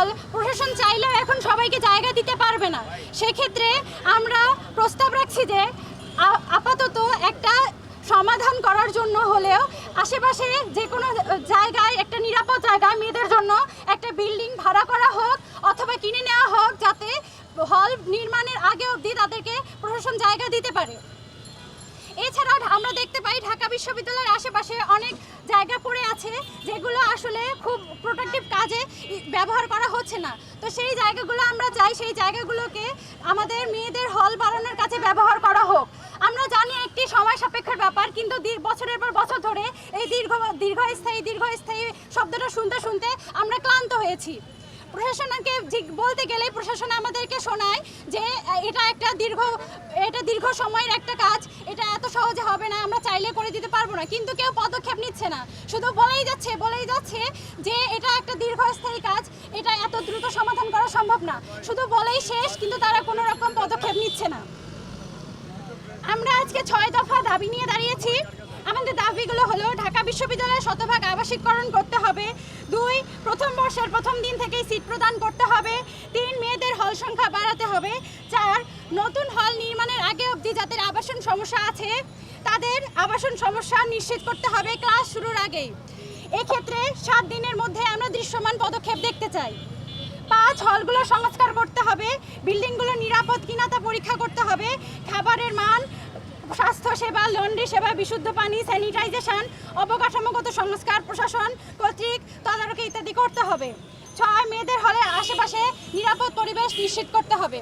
হল প্রশাসন চাইলেও এখন সবাইকে জায়গা দিতে পারবে না। সেক্ষেত্রে আমরা প্রস্তাব রাখছি যে আপাতত একটা সমাধান করার জন্য হলেও আশেপাশে যে কোনো জায়গায়, একটা নিরাপদ জায়গায় মেয়েদের জন্য একটা বিল্ডিং ভাড়া করা হোক অথবা কিনে নেওয়া হোক, যাতে হল নির্মাণের আগে অবধি তাদেরকে প্রশাসন জায়গা দিতে পারে। এছাড়া আমরা দেখতে পাই ঢাকা বিশ্ববিদ্যালয়ের আশেপাশে অনেক জায়গা পড়ে আছে যেগুলো আসলে খুব প্রোটেক্টিভ কাজে ব্যবহার করা হচ্ছে না। তো সেই জায়গাগুলো আমরা চাই, সেই জায়গাগুলোকে আমাদের মেয়েদের হল বাড়ানোর কাছে ব্যবহার করা হোক। আমরা জানি একটি সময় সাপেক্ষের ব্যাপার, কিন্তু বছরের পর বছর ধরে এই দীর্ঘ দীর্ঘস্থায়ী দীর্ঘস্থায়ী শব্দটা শুনতে শুনতে আমরা ক্লান্ত হয়েছি। প্রশাসনকে বলতে গেলে প্রশাসন আমাদেরকে শোনায় যে এটা একটা দীর্ঘ এটা দীর্ঘ সময়ের একটা কাজ এটা এত সহজে হবে না, আমরা চাইলে করে দিতে পারব না, কিন্তু কেউ পদক্ষেপ নিচ্ছে না। শুধু বলেই যাচ্ছে বলেই যাচ্ছে যে এটা একটা দীর্ঘস্থায়ী কাজ, এটা এত দ্রুত সমাধান করা সম্ভব না। শুধু বলেই শেষ, কিন্তু তারা কোনো রকম পদক্ষেপ নিচ্ছে না। আমরা আজকে ছয় দফা দাবি নিয়ে দাঁড়িয়েছি। আমাদের দাবিগুলো হলো, ঢাকা বিশ্ববিদ্যালয়ে শতভাগ আবাসিককরণ করতে হবে। দুই, প্রথম বর্ষের প্রথম দিন থেকেই সিট প্রদান করতে হবে। তিন, মেয়েদের হল সংখ্যা বাড়াতে হবে। চার, নতুন আগে অবধি যাদের আবাসন সমস্যা আছে, তাদের আবাসন সমস্যা নিশ্চিত করতে হবে ক্লাস শুরুর আগেই। এক্ষেত্রে সাত দিনের মধ্যে আমরা দৃশ্যমান পদক্ষেপ দেখতে চাই। পাঁচ, হলগুলো সংস্কার করতে হবে, বিল্ডিংগুলো নিরাপদ কিনা তা পরীক্ষা করতে হবে, খাবারের মান স্বাস্থ্য সেবা লন্ড্রি সেবা, বিশুদ্ধ পানি, স্যানিটাইজেশন, অবকাঠামোগত সংস্কার, প্রশাসন কর্তৃক তদারকি ইত্যাদি করতে হবে। ছয়, মেয়েদের হলে আশেপাশে নিরাপদ পরিবেশ নিশ্চিত করতে হবে।